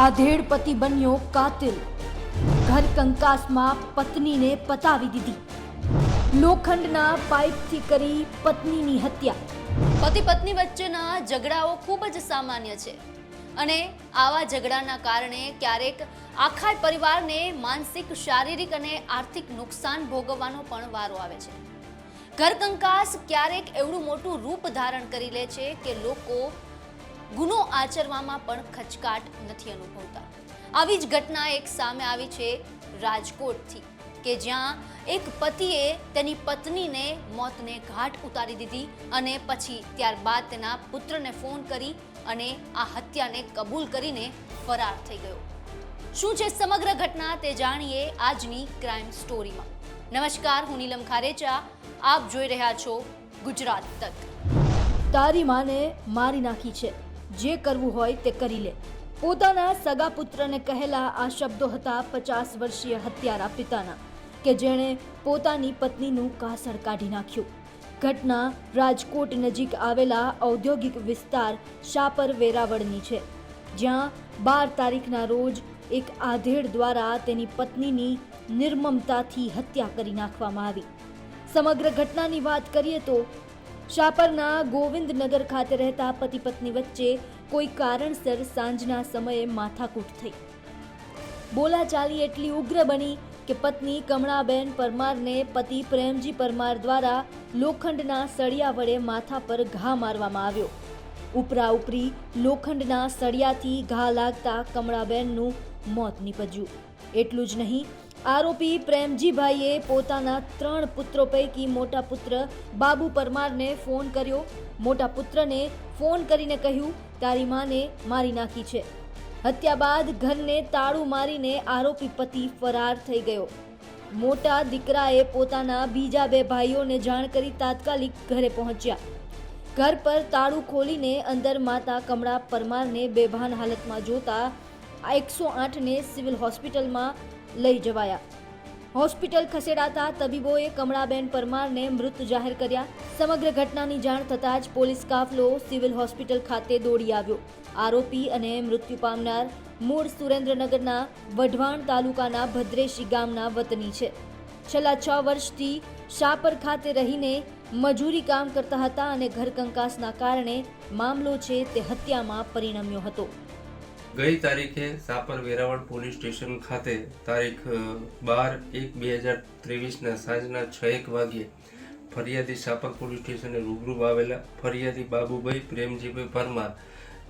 આધેડ પતિ બન્યો કાતિલ. ઘર કંકાસમાં પત્નીને પતાવી દીધી. લોખંડના પાઇપથી કરી પત્નીની હત્યા. પતિ પત્ની વચ્ચેના ઝઘડાઓ ખૂબ જ સામાન્ય છે અને આવા ઝઘડાના કારણે ક્યારેક આખા પરિવારને માનસિક, શારીરિક અને આર્થિક નુકસાન ભોગવવાનો પણ વારો આવે છે. ઘર કંકાસ ક્યારેક એવડું મોટું રૂપ ધારણ કરી લે છે કે લોકો ગુનો આચરવામાં પણ ખચકાટ નથી અનુભવતા. આવી જ ઘટના એક સામે આવી છે રાજકોટથી, કે જ્યાં એક પતિએ તેની પત્નીને મોતને ઘાટ ઉતારી દીધી અને પછી ત્યારબાદ તેના પુત્રને ફોન કરી અને આ હત્યાને કબૂલ કરીને ફરાર થઈ ગયો. શું છે સમગ્ર ઘટના તે જાણીએ આજની ક્રાઇમ સ્ટોરીમાં. નમસ્કાર, હું નીલમ ખારેચા. આપ જોઈ રહ્યા છો ગુજરાત તક. તારી માને મારી નાખી છે. જે કરવું હોય તે કરી લે. પોતાના સગા પુત્રને કહેલા આ શબ્દો હતા પચાસ વર્ષીય હત્યારા પિતાના, કે જેણે પોતાની પત્નીનું કાસળ કાઢી નાખ્યું. ઘટના રાજકોટ નજીક આવેલા ઔદ્યોગિક વિસ્તાર શાપર વેરાવળની છે, જ્યાં બાર તારીખના રોજ એક આધેડ દ્વારા તેની પત્નીની નિર્મમતાથી હત્યા કરી નાખવામાં આવી. સમગ્ર ઘટનાની વાત કરીએ તો શાપરના ગોવિંદનગર ખાતે રહેતા પતિ પત્ની વચ્ચે કોઈ કારણસર સાંજના સમયે માથાકૂટ થઈ. બોલાચાલી એટલી ઉગ્ર બની કે પત્ની કમળાબેન પરમારને પતિ પ્રેમજી પરમાર દ્વારા લોખંડના સળિયા વડે માથા પર ઘા મારવામાં આવ્યો. ઉપરા ઉપરી લોખંડના સળિયાથી ઘા લાગતા કમળાબેનનું મોત નીપજ્યું. એટલું જ નહીં આરોપી પ્રેમજીભાઈએ પોતાના ત્રણ પુત્રો પૈકી મોટા પુત્ર બાબુ પરમારને ફોન કર્યો. મોટા પુત્રને ફોન કરીને કહ્યું, તારી માને મારી નાખી છે. હત્યા બાદ ઘરને તાળું મારીને આરોપી પતિ ફરાર થઈ ગયો. મોટા દીકરાએ પોતાના બીજા બે ભાઈઓને જાણ કરી તાત્કાલિક ઘરે પહોંચ્યા. ઘર પર તાળું ખોલીને અંદર માતા કમળા પરમારને બેભાન હાલતમાં જોતા એકસો આઠને સિવિલ હોસ્પિટલમાં લઈ જવાયા. હોસ્પિટલ ખસેડાતા તબીબોએ કમળાબેન પરમારને મૃત જાહેર કર્યા. સમગ્ર ઘટનાની જાણ થતાં જ પોલીસ કાફલો સિવિલ હોસ્પિટલ ખાતે દોડી આવ્યો. આરોપી અને મૃત્યુ પામનાર મૂળ સુરેન્દ્રનગરના વઢવાણ તાલુકાના ભદ્રેશી ગામના વતની છે. છેલ્લા છ વર્ષથી શાપર ખાતે રહીને મજૂરી કામ કરતા હતા અને ઘર કંકાસના કારણે મામલો છે તે હત્યામાં પરિણમ્યો હતો. ગઈ તારીખે સાપર વેરાવળ પોલીસ સ્ટેશન ખાતે તારીખ બાર એક બે હજાર ત્રેવીસના સાંજના છ એક વાગ્યે ફરિયાદી સાપર પોલીસ સ્ટેશને રૂબરૂ આવેલા. ફરિયાદી બાબુભાઈ પ્રેમજીભાઈ પરમાર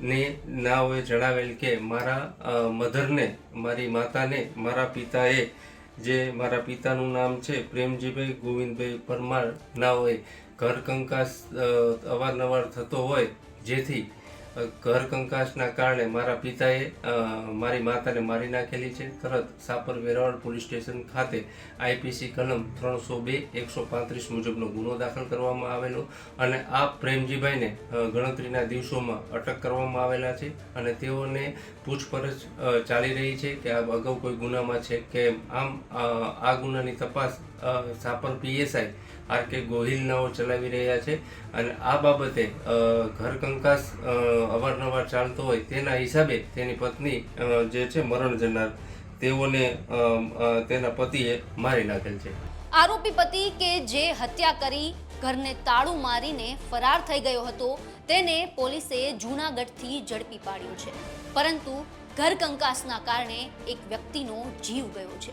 ને નાઓએ જણાવેલ કે મારા મધરને, મારી માતાને, મારા પિતાએ, જે મારા પિતાનું નામ છે પ્રેમજીભાઈ ગોવિંદભાઈ પરમાર, નાઓએ ઘર કંકાસ અવારનવાર થતો હોય, જેથી ઘર કંકાસના કારણે મારા પિતાએ મારી માતાને મારી નાખેલી છે. તરત સાપર વેરાવળ પોલીસ સ્ટેશન ખાતે આઈપીસી કલમ ત્રણસો બે એકસો પાંત્રીસ મુજબનો ગુનો દાખલ કરવામાં આવેલો અને આ પ્રેમજીભાઈને ગણતરીના દિવસોમાં અટક કરવામાં આવેલા છે અને તેઓને પૂછપરછ ચાલી રહી છે કે આ અગાઉ કોઈ ગુનામાં છે કે આમ આ ગુનાની તપાસ સાપર પીએસઆઈ આર કે ગોહિલનાઓ ચલાવી રહ્યા છે અને આ બાબતે ઘર કંકાસ અવારનવાર ચાલતો હોય તેના હિસાબે તેની પત્ની જે છે, મરણ જનાર, તેઓને તેના પતિએ મારી નાખેલ છે. આરોપી પતિ કે જે હત્યા કરી ઘરને તાળું મારીને ફરાર થઈ ગયો હતો, તેને પોલીસે જૂનાગઢથી ઝડપી પાડ્યો છે. પરંતુ ઘર કંકાસના કારણે એક વ્યક્તિનો જીવ ગયો છે.